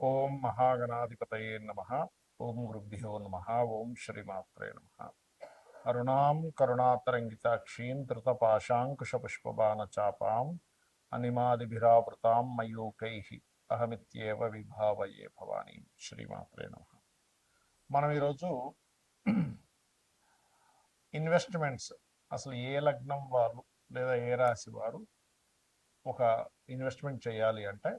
ఓం మహాగణాధిపతయే నమ. ఓం గురుభ్యో నమ. ఓం శ్రీమాత్రే నమ. అరుణాం కరుణాతరంగితాక్షీం ధృతపాశాంకుశపుష్పబాణచాపాం అనిమాదిభిరావృతాం మయూకై అహమిత్యేవ విభావయే భవానీ. శ్రీమాత్రే నమ. మనం ఈరోజు ఇన్వెస్ట్మెంట్స్ అసలు ఏ లగ్నం వారు లేదా ఏ రాశి వారు ఒక ఇన్వెస్ట్మెంట్ చేయాలి అంటే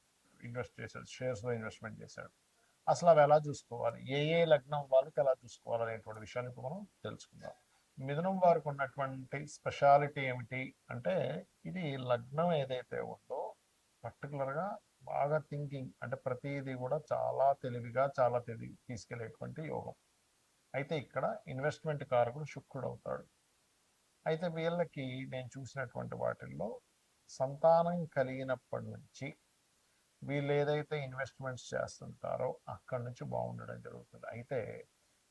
ఇన్వెస్ట్ చేశాడు షేర్స్లో ఇన్వెస్ట్మెంట్ చేశాడు అసలు అవి ఎలా చూసుకోవాలి? ఏ ఏ లగ్నం వాళ్ళకి ఎలా చూసుకోవాలి అనేటువంటి విషయాన్ని ఇప్పుడు మనం తెలుసుకుందాం. మిథునం వారికి ఉన్నటువంటి స్పెషాలిటీ ఏమిటి అంటే ఇది లగ్నం ఏదైతే ఉందో పర్టికులర్గా బాగా థింకింగ్ అంటే ప్రతిదీ కూడా చాలా తెలివిగా చాలా తెలివి తీసుకెళ్ళేటువంటి యోగం. అయితే ఇక్కడ ఇన్వెస్ట్మెంట్ కారకుడు శుక్రుడు అవుతాడు. అయితే వీళ్ళకి నేను చూసినటువంటి వాటిల్లో సంతానం కలిగినప్పటి నుంచి వీళ్ళు ఏదైతే ఇన్వెస్ట్మెంట్స్ చేస్తుంటారో అక్కడి నుంచి బాగుండడం జరుగుతుంది. అయితే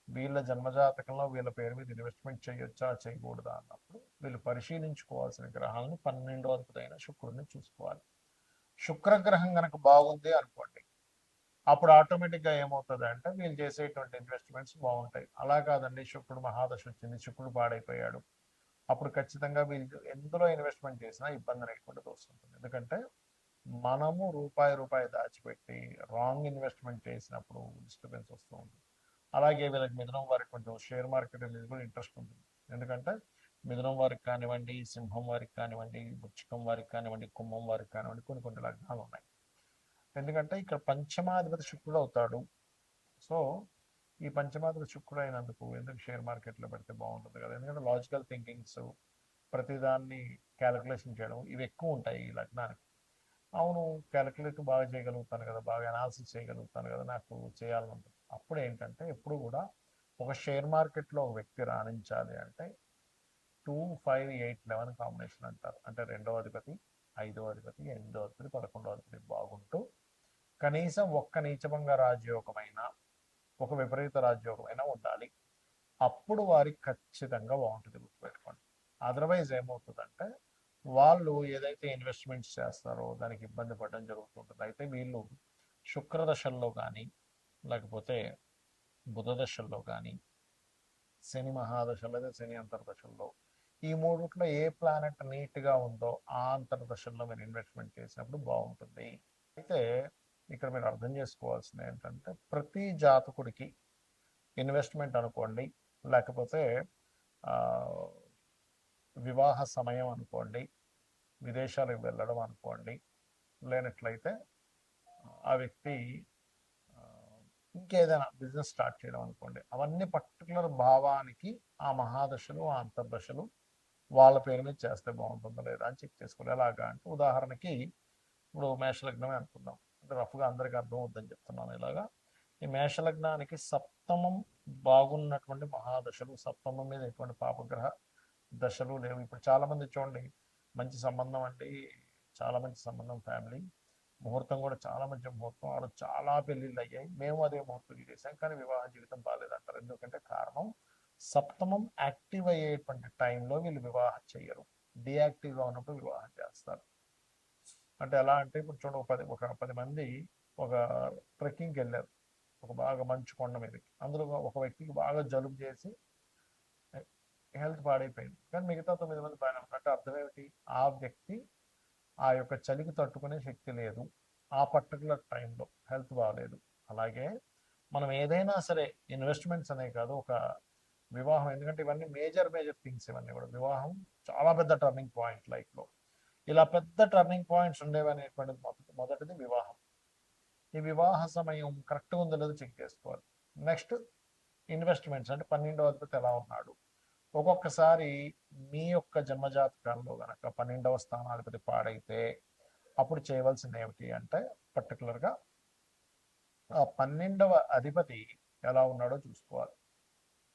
వీళ్ళ జన్మజాతకంలో వీళ్ళ పేరు మీద ఇన్వెస్ట్మెంట్ చేయొచ్చా చేయకూడదా అన్నప్పుడు వీళ్ళు పరిశీలించుకోవాల్సిన గ్రహాలను పన్నెండో అద్భుతమైన శుక్రుడిని చూసుకోవాలి. శుక్రగ్రహం కనుక బాగుంది అనుకోండి అప్పుడు ఆటోమేటిక్గా ఏమవుతుంది అంటే వీళ్ళు చేసేటువంటి ఇన్వెస్ట్మెంట్స్ బాగుంటాయి. అలా కాదండి శుక్రుడు మహాదశ వచ్చింది శుక్రుడు పాడైపోయాడు. అప్పుడు ఖచ్చితంగా వీళ్ళు ఎందులో ఇన్వెస్ట్మెంట్ చేసినా ఇబ్బంది అనేటువంటిది వస్తుంటుంది ఎందుకంటే మనము రూపాయి రూపాయి దాచిపెట్టి రాంగ్ ఇన్వెస్ట్మెంట్ చేసినప్పుడు డిస్టర్బెన్స్ వస్తూ ఉంటుంది. అలాగే వీళ్ళకి మిథునం వారికి కొంచెం షేర్ మార్కెట్ అనేది కూడా ఇంట్రెస్ట్ ఉంటుంది. ఎందుకంటే మిథునం వారికి కానివ్వండి సింహం వారికి కానివ్వండి వృచ్చికం వారికి కానివ్వండి కుంభం వారికి కానివ్వండి కొన్ని కొన్ని లగ్నాలు ఉన్నాయి. ఎందుకంటే ఇక్కడ పంచమాధిపతి శుక్రుడు అవుతాడు. సో ఈ పంచమాధిపతి శుక్రుడు అయినందుకు ఎందుకు షేర్ మార్కెట్లో పెడితే బాగుంటుంది కదా? ఎందుకంటే లాజికల్ థింకింగ్స్ ప్రతిదాన్ని క్యాలిక్యులేషన్ చేయడం ఇవి ఎక్కువ ఉంటాయి ఈ లగ్నానికి. అవును క్యాలిక్యులేట్ బాగా చేయగలుగుతాను కదా బాగా అనాలిసిస్ చేయగలుగుతాను కదా నాకు చేయాలనుంటుంది. అప్పుడు ఏంటంటే ఎప్పుడు కూడా ఒక షేర్ మార్కెట్లో ఒక వ్యక్తి రాణించాలి అంటే two five eight eleven combination అంటారు. అంటే రెండవ అధిపతి ఐదవ అధిపతి ఎనిమిదవ అధిపతి పదకొండవ అధిపతి బాగుంటూ కనీసం ఒక్క నీచభంగ రాజయోగమైన ఒక విపరీత రాజ్యోగమైన ఉండాలి. అప్పుడు వారికి ఖచ్చితంగా బాగుంటుంది గుర్తుపెట్టుకోండి. అదర్వైజ్ ఏమవుతుందంటే వాళ్ళు ఏదైతే ఇన్వెస్ట్మెంట్స్ చేస్తారో దానికి ఇబ్బంది పడడం జరుగుతుంటుంది. అయితే వీళ్ళు శుక్రదశల్లో కానీ లేకపోతే బుధ దశల్లో కానీ శని మహాదశలో లేదా శని అంతర్దశల్లో ఈ మూడుట్లో ఏ ప్లానెట్ నీట్గా ఉందో ఆ అంతర్దశల్లో మీరు ఇన్వెస్ట్మెంట్ చేసినప్పుడు బాగుంటుంది. అయితే ఇక్కడ మీరు అర్థం చేసుకోవాల్సింది ఏంటంటే ప్రతి జాతకుడికి ఇన్వెస్ట్మెంట్ అనుకోండి లేకపోతే వివాహ సమయం అనుకోండి విదేశాలకు వెళ్ళడం అనుకోండి లేనట్లయితే ఆ వ్యక్తి ఇంకేదైనా బిజినెస్ స్టార్ట్ చేయడం అనుకోండి. అవన్నీ పర్టికులర్ భావానికి ఆ మహాదశలు ఆ అంతర్దశలు వాళ్ళ పేరు మీద చేస్తే బాగుంటుందో లేదా అని చెక్ చేసుకోవాలి. ఎలాగా అంటే ఉదాహరణకి ఇప్పుడు మేషలగ్నమే అనుకుందాం. అంటే రఫ్గా అందరికీ అర్థం అవుద్దని చెప్తున్నాను ఇలాగా. ఈ మేషలగ్నానికి సప్తమం బాగున్నటువంటి మహాదశలు సప్తమం మీద ఎటువంటి పాపగ్రహ దశలు లేవు. ఇప్పుడు చాలామంది చూడండి మంచి సంబంధం అంటే చాలా మంచి సంబంధం ఫ్యామిలీ. ముహూర్తం కూడా చాలా మంచి ముహూర్తం. ఆడ చాలా పెళ్ళిళ్ళు అయ్యాయి. మేము అదే ముహూర్తం చేసాం కానీ వివాహ జీవితం బాగాలేదంటారు ఎందుకంటే కారణం సప్తమం యాక్టివ్ అయ్యేటువంటి టైంలో వీళ్ళు వివాహం చేయరు డియాక్టివ్గా ఉన్నప్పుడు వివాహం చేస్తారు. అంటే ఎలా అంటే ఇప్పుడు చూడండి ఒక పది ఒక పది మంది ఒక ట్రెక్కింగ్కి వెళ్ళారు. ఒక బాగా మంచు కొండ మీదకి. అందులో ఒక వ్యక్తికి బాగా జలుబు చేసి హెల్త్ పాడైపోయింది. కానీ మిగతా తొమ్మిది మంది బాగానే అంటే అర్థం ఏమిటి? ఆ వ్యక్తి ఆ యొక్క చలికి తట్టుకునే శక్తి లేదు. ఆ పర్టికులర్ టైంలో హెల్త్ బాగాలేదు. అలాగే మనం ఏదైనా సరే ఇన్వెస్ట్మెంట్స్ అనే కాదు ఒక వివాహం. ఎందుకంటే ఇవన్నీ మేజర్ మేజర్ థింగ్స్ ఇవన్నీ కూడా. వివాహం చాలా పెద్ద టర్నింగ్ పాయింట్ లైఫ్లో. ఇలా పెద్ద టర్నింగ్ పాయింట్స్ ఉండేవి అనేటువంటిది మొదటిది వివాహం. ఈ వివాహ సమయం కరెక్ట్గా ఉందో లేదో చెక్ చేసుకోవాలి. Next investments. అంటే పన్నెండవ అధిపతి ఎలా ఉన్నాడు? ఒక్కొక్కసారి మీ యొక్క జన్మజాతకాల్లో గనక పన్నెండవ స్థానాధిపతి పాడైతే అప్పుడు చేయవలసింది ఏమిటి అంటే పర్టికులర్గా ఆ పన్నెండవ అధిపతి ఎలా ఉన్నాడో చూసుకోవాలి.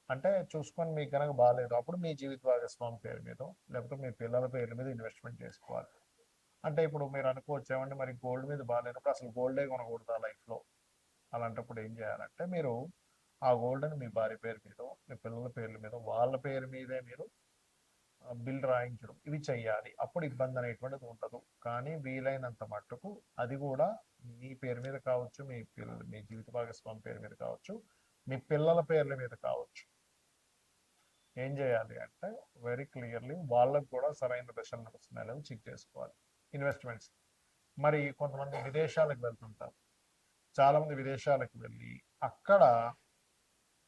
అంటే చూసుకొని మీకు కనుక బాగాలేదు అప్పుడు మీ జీవిత భాగస్వామి పేరు మీద లేకపోతే మీ పిల్లల పేరు మీద ఇన్వెస్ట్మెంట్ చేసుకోవాలి. అంటే ఇప్పుడు మీరు అనుకోవచ్చు ఏమంటే మరి గోల్డ్ మీద బాగాలేనప్పుడు అసలు గోల్డే కొనకూడదు ఆ లైఫ్లో అలాంటప్పుడు ఏం చేయాలంటే మీరు ఆ గోల్డ్ని మీ భార్య పేరు మీద మీ పిల్లల పేర్ల మీద వాళ్ళ పేరు మీదే మీరు బిల్ రాయించడం. ఇవి చెయ్యాలి. అప్పుడు ఇబ్బంది అనేటువంటిది ఉండదు. కానీ వీలైనంత మట్టుకు అది కూడా మీ పేరు మీద కావచ్చు మీ పిల్ల మీ జీవిత భాగస్వామి పేరు మీద కావచ్చు మీ పిల్లల పేర్ల మీద కావచ్చు. ఏం చేయాలి అంటే వెరీ క్లియర్లీ వాళ్ళకు కూడా సరైన దశలు నడుస్తున్నాయి లేవు చెక్ చేసుకోవాలి. ఇన్వెస్ట్మెంట్స్ మరి కొంతమంది విదేశాలకు వెళ్తుంటారు. చాలామంది విదేశాలకు వెళ్ళి అక్కడ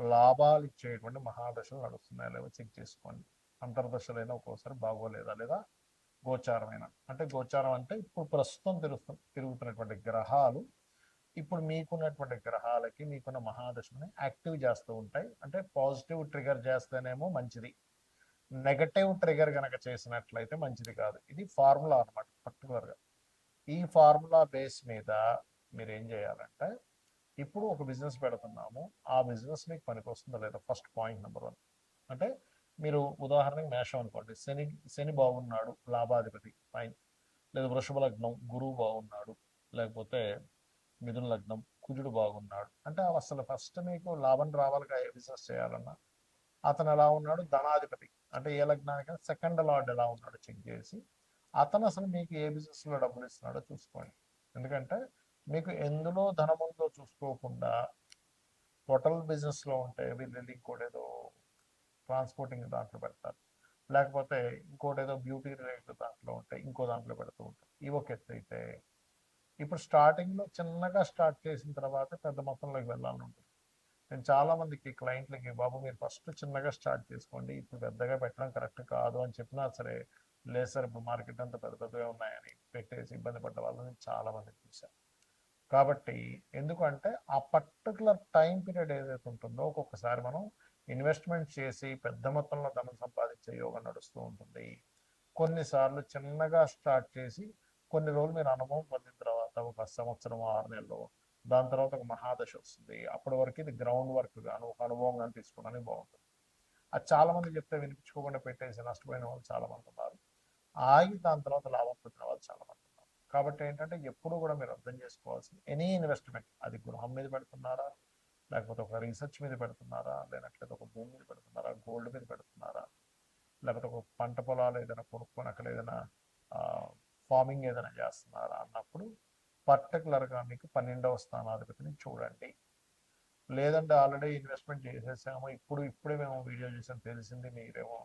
లాభాలు ఇచ్చేటువంటి మహాదశలు నడుస్తున్నాయా. లేవో చెక్ చేసుకోండి. అంతర్దశలైనా ఒక్కోసారి బాగోలేదా? లేదా గోచారమైన? అంటే గోచారం అంటే ఇప్పుడు ప్రస్తుతం తిరుగుతు తిరుగుతున్నటువంటి గ్రహాలు ఇప్పుడు మీకున్నటువంటి గ్రహాలకి మీకున్న మహాదశని యాక్టివ్ చేస్తూ ఉంటాయి. అంటే పాజిటివ్ ట్రిగర్ చేస్తేనేమో మంచిది. నెగటివ్ ట్రిగర్ కనుక చేసినట్లయితే మంచిది కాదు. ఇది ఫార్ములా అనమాట పర్టికులర్గా. ఈ ఫార్ములా బేస్ మీద మీరు ఏం చేయాలంటే ఇప్పుడు ఒక బిజినెస్ పెడుతున్నాము. ఆ బిజినెస్ మీకు పనికొస్తుందా లేదా ఫస్ట్ పాయింట్ నెంబర్ వన్. అంటే మీరు ఉదాహరణకి మేషం అనుకోండి. శని శని బాగున్నాడు లాభాధిపతి ఫైన్. లేదా వృషభ లగ్నం గురువు బాగున్నాడు లేకపోతే మిథున లగ్నం కుజుడు బాగున్నాడు. అంటే అసలు ఫస్ట్ మీకు లాభం రావాలిగా ఏ బిజినెస్ చేయాలన్నా. అతను ఎలా ఉన్నాడు? ధనాధిపతి. అంటే ఏ లగ్నానికైనా సెకండ్ లార్డ్ ఎలా ఉన్నాడో చెక్ చేసి అతను అసలు మీకు ఏ బిజినెస్లో డబ్బులు ఇస్తున్నాడో చూసుకోండి. ఎందుకంటే మీకు ఎందులో ధనం ఉందో చూసుకోకుండా హోటల్ బిజినెస్లో ఉంటే వీళ్ళు ఇంకోటి ఏదో ట్రాన్స్పోర్టింగ్ దాంట్లో పెడతారు. లేకపోతే ఇంకోటి ఏదో బ్యూటీ రిలేటెడ్ దాంట్లో ఉంటే ఇంకో దాంట్లో పెడుతూ ఉంటారు. ఇవి ఒక ఎత్తు అయితే ఇప్పుడు స్టార్టింగ్లో చిన్నగా స్టార్ట్ చేసిన తర్వాత పెద్ద మొత్తంలోకి వెళ్ళాలని ఉంటుంది. నేను చాలామందికి క్లయింట్లకి బాబు మీరు ఫస్ట్ చిన్నగా స్టార్ట్ చేసుకోండి. ఇప్పుడు పెద్దగా పెట్టడం కరెక్ట్ కాదు అని చెప్పినా సరే లేదు సార్ ఇప్పుడు మార్కెట్ అంతా పెద్ద పెద్దగా ఉన్నాయని పెట్టేసి ఇబ్బంది పడ్డ వాళ్ళని చాలా చూశాను. కాబట్టి ఎందుకంటే ఆ పర్టికులర్ టైం పీరియడ్ ఏదైతే ఉంటుందో ఒక్కొక్కసారి మనం ఇన్వెస్ట్మెంట్ చేసి పెద్ద మొత్తంలో ధనం సంపాదించే యోగం నడుస్తూ ఉంటుంది. కొన్నిసార్లు చిన్నగా స్టార్ట్ చేసి కొన్ని రోజులు మీరు అనుభవం పొందిన తర్వాత ఒక సంవత్సరం ఆరు నెలలు దాని తర్వాత ఒక మహాదశ వస్తుంది. అప్పటి వరకు ఇది గ్రౌండ్ వర్క్ గాను ఒక అనుభవం కానీ తీసుకోవడానికి బాగుంటుంది. అది చాలా మంది చెప్తే వినిపించుకోకుండా పెట్టేసి నష్టపోయిన వాళ్ళు చాలా మంది ఉన్నారు. ఆగి దాని తర్వాత లాభం పొందిన వాళ్ళు చాలా మంది కాబట్టి ఏంటంటే ఎప్పుడు కూడా మీరు అర్థం చేసుకోవాల్సింది ఎనీ ఇన్వెస్ట్మెంట్ అది గృహం మీద పెడుతున్నారా? లేకపోతే ఒక రీసెర్చ్ మీద పెడుతున్నారా? లేనట్లయితే ఒక భూమి మీద పెడుతున్నారా? గోల్డ్ మీద పెడుతున్నారా? లేకపోతే ఒక పంట పొలాలు ఏదైనా కొనుక్కొని అక్కడ ఏదైనా ఫార్మింగ్ ఏదైనా చేస్తున్నారా? అన్నప్పుడు పర్టికులర్గా మీకు పన్నెండవ స్థానాధిపతిని చూడండి. లేదంటే ఆల్రెడీ ఇన్వెస్ట్మెంట్ చేసేసాము ఇప్పుడు ఇప్పుడే మేము వీడియో చేసాం తెలిసింది మీరేమో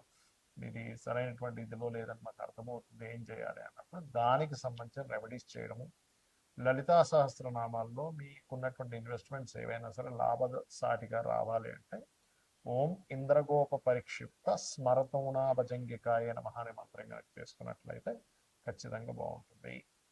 ఇది సరైనటువంటి ఇదిలో లేదని మాకు అర్థమవుతుంది ఏం చేయాలి అన్నప్పుడు దానికి సంబంధించిన రెమెడీస్ చేయడము. లలితా సహస్రనామాల్లో మీకున్నటువంటి ఇన్వెస్ట్మెంట్స్ ఏవైనా సరే లాభసాటిగా రావాలి అంటే ఓం ఇంద్రగోప పరిక్షిప్త స్మరతౌనాభజంగికాయ నమహాని మంత్రం కనుక చేసుకున్నట్లయితే ఖచ్చితంగా బాగుంటుంది.